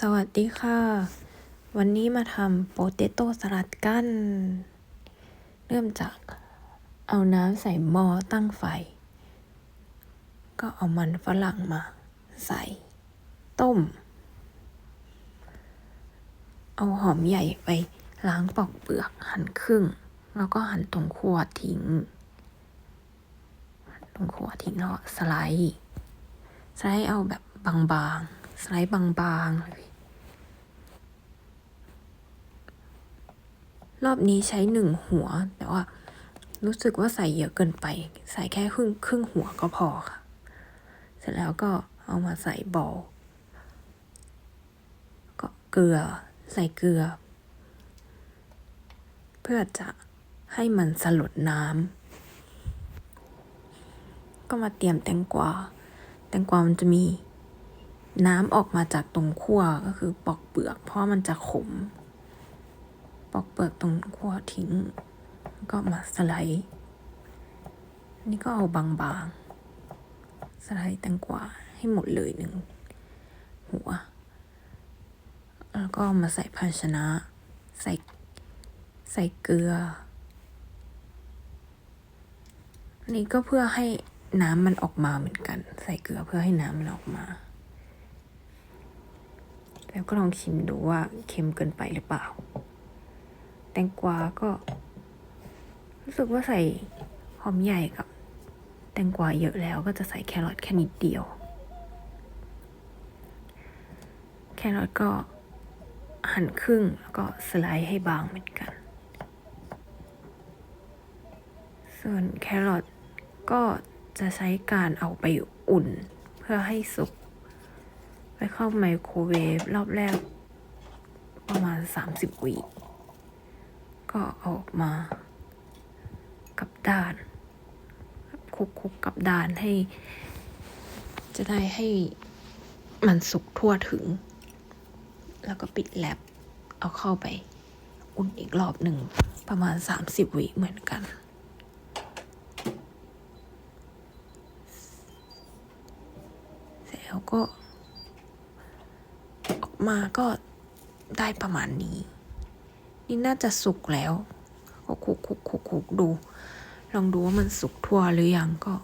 สวัสดีค่ะ วันนี้มาทำโปเตโต้สลัดกันเริ่มจากเอาน้ำใส่หม้อตั้งไฟ ก็เอามันฝรั่งมา ใส่ ต้ม เอาหอมใหญ่ไปล้างปอกเปลือกหั่นครึ่ง แล้วก็หั่นตรงขัวทิ้ง ตรงขัวทิ้งแล้วสไลด์ สไลด์เอาแบบบางๆ สไลด์บางๆเลยรอบนี้ใช้หนึ่งหัว แต่ว่ารู้สึกว่าใส่เยอะเกินไป ใส่แค่ครึ่งครึ่งหัวก็พอค่ะ เสร็จแล้วก็เอามาใส่บอลก็เกลือใส่เกลือ เพื่อจะให้มันสลดน้ำก็มาเตรียมแตงกวา แตงกวามันจะมี น้ำออกมาจากตรงขั้วก็คือปอกเปลือก เพราะมันจะขม ปอกเปลือกตรงขั้วทิ้ง ก็มาสไลด์นนี้ก็เอาบางๆ สไลด์แตงกวาให้หมดเลยหนึ่งหัว แล้วก็มาใส่ภาชนะ ใส่ใส่เกลือนนี้ก็เพื่อให้น้ำมันออกมาเหมือนกัน ใส่เกลือเพื่อให้น้ำมันออกมา แล้วก็ลองชิมดูว่าเค็มเกินไปหรือเปล่า แตงกวาก็ รู้สึกว่าใส่หอมใหญ่กับ แตงกวาเยอะแล้วก็จะใส่แครอทแค่นิดเดียว แครอทก็หั่นครึ่งแล้วก็สไลด์ให้บางเหมือนกัน ส่วนแครอทก็จะใช้การเอาไปอุ่นเพื่อให้สุก เข้าไมโครเวฟรอบแรก ประมาณ 30 วิก็ออกมากับด้านคุกๆกกับด้านให้ จะได้ให้มันสุกทั่วถึง แล้วก็ปิดแลบเอาเข้าไปอุ่นอีกรอบหนึ่งประมาณ 30 วิเหมือนกันเสร็จแล้วก็ มาก็ได้ประมาณนี้ นี่น่าจะสุกแล้วก็คุกคุกคุกคุกดู ลองดูว่ามันสุกทั่วหรือยังก็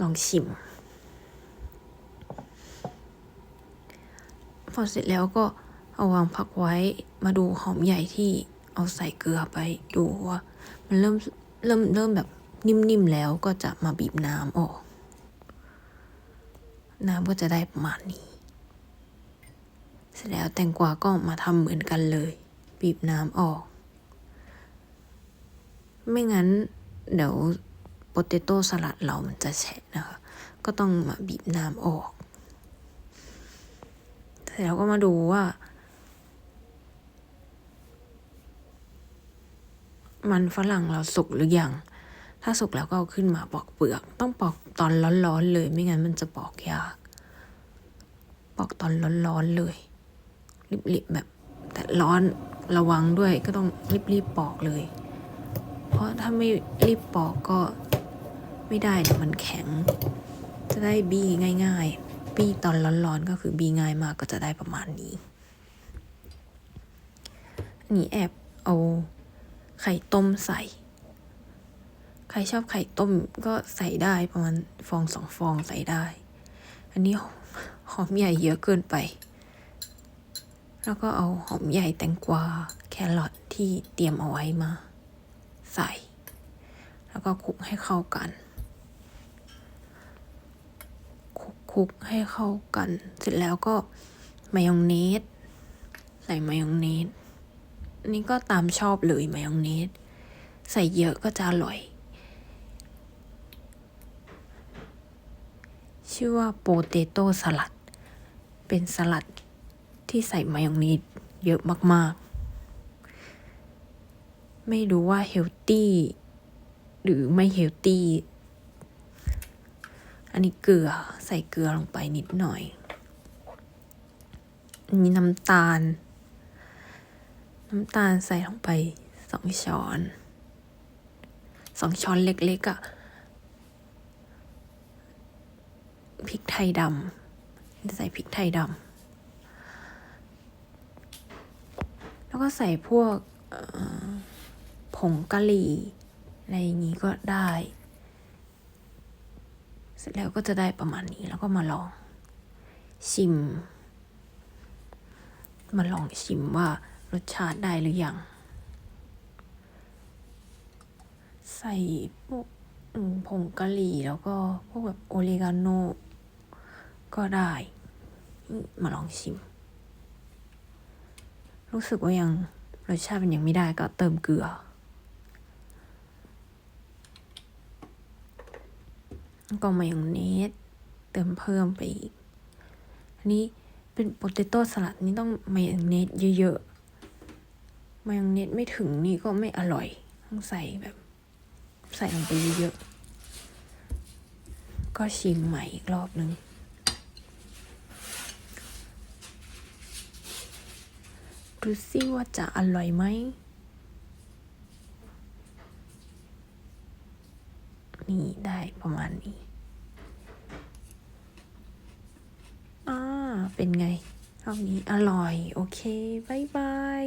ลองชิม พอเสร็จแล้วก็เอาวางพักไว้มาดูหอมใหญ่ที่เอาใส่เกลือไปดูว่า มันเริ่มเริ่มเริ่มแบบนิ่มๆแล้วก็จะมาบีบน้ำออก น้ำก็จะได้ประมาณนี้ ร็จแล้วแตงกวาก็มาทำเหมือนกันเลย บีบน้ำออก ไม่งั้นเดี๋ยวโปเตโต้สลัดเรามันจะแฉะนะคะ ก็ต้องมาบีบน้ำออก เสร็จแล้วก็มาดูว่า มันฝรั่งเราสุกหรือยัง ถ้าสุกแล้วก็เอาขึ้นมาปอกเปลือก ต้องปอกตอนร้อนๆเลย ไม่งั้นมันจะปอกยากปอกตอนร้อนๆเลย รีบๆแบบ แต่ร้อนระวังด้วยก็ต้องรีบๆปอกเลย เพราะถ้าไม่รีบปอกก็ไม่ได้เดี๋ยวมันแข็ง จะได้บี้ง่าย ๆ บี้ตอนร้อนๆก็คือบี้ง่ายมากก็จะได้ประมาณนี้อันนี้แอบเอาไข่ต้มใส่ ใครชอบไข่ต้มก็ใส่ได้ประมาณฟองสองฟองใส่ได้ อันนี้หอมใหญ่เยอะเกินไป แล้วก็เอาหอมใหญ่แตงกวาแครอทที่เตรียมเอาไว้มา ใส่ แล้วก็คลุกให้เข้ากันคลุกคลุกให้เข้ากัน เสร็จแล้วก็มายองเนสใส่มายองเนสนนี้ก็ตามชอบเลยมายองเนสใส่เยอะก็จะอร่อย ชื่อว่าโปเตโต้สลัด เป็นสลัด ที่ใส่มายองเนสเยอะมากๆ ไม่รู้ว่าเฮลตี้หรือไม่เฮลตี้อันนี้เกลือใส่เกลือลงไปนิดหน่อยอันนี้น้ำตาล น้ำตาลใส่ลงไปสองช้อนสองช้อนเล็กๆอะ่ะพริกไทยดำใส่พริกไทยดำ แล้วก็ใส่พวกผงกะหรี่อะไรอย่างนี้ก็ได้ เสร็จแล้วก็จะได้ประมาณนี้แล้วก็มาลองชิม มาลองชิมว่ารสชาติได้หรือยัง ใส่พวกผงกะหรี่แล้วก็พวกแบบโอเลกาโนก็ได้ มาลองชิม รู้สึกว่ายังรสชาติมันยังไม่ได้ก็เติมเกลือ ก็มายองเนสเติมเพิ่มไปอีก อันนี้เป็นโปเตโต้สลัดนี่ต้องมายองเนสเยอะๆ มายองเนสไม่ถึงนี่ก็ไม่อร่อย ต้องใส่แบบ ใส่ลงไปเยอะๆ ก็ชิมใหม่อีกรอบหนึ่ง ดูซิว่าจะอร่อยไหม นี่ได้ประมาณนี้ อ่า เป็นไงรอบนี้อร่อย โอเค บ๊ายบาย